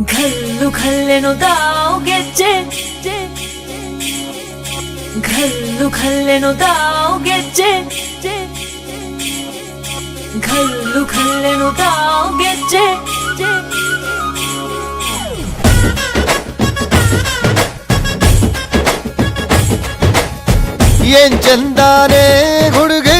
ಖಲ್ಲೆನು ತಾವು ಗೆಜ್ಜೆ ಘಲ್ಲು ಖಲ್ಲೆನು ತಾವು ಗೆಜ್ಜೆ ಘಲ್ಲು ಖಲ್ಲೆನು ತಾವು ಗೆಜ್ಜೆ ಏನ್ ಚಂದಾನೆ ಹುಡುಗಿ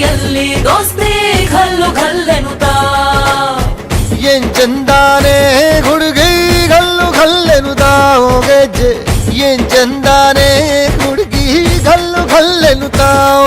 ಕುಸ್ತಿಯಲ್ಲಿ ದೋಸ್ತಿ ಕಲ್ಲು ಕಲ್ಲೆನುತ ಏನ್ ಚಂದಾನೆ ಹುಡುಗಿ ಕಲ್ಲು ಕಲ್ಲೆನುತ ಹೋಗೆಜ್ಜೆ ಗೆಜ್ಜೆ. ಏನ್ ಚಂದಾನೆ ಹುಡುಗಿ ಕಲ್ಲು ಕಲ್ಲೆನುತ ತಾವು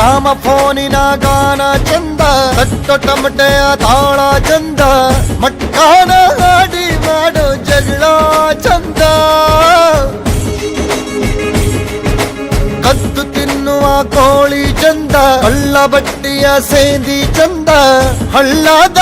ಗ್ರಾಮ ಫೋನಿನ ಗಾನ ಚಂದ ಕಟ್ಟು ಟಮಟೆಯ ತಾಳ ಚಂದ ಮಟ್ಕಾನ ಹಾಡಿ ಮಾಡೋ ಜಗಳ ಚಂದ. ಕದ್ದು ತಿನ್ನುವ ಕೋಳಿ ಚಂದ ಹಳ್ಳ ಬಟ್ಟಿಯ ಸೇದಿ ಚಂದ, ಹಳ್ಳದ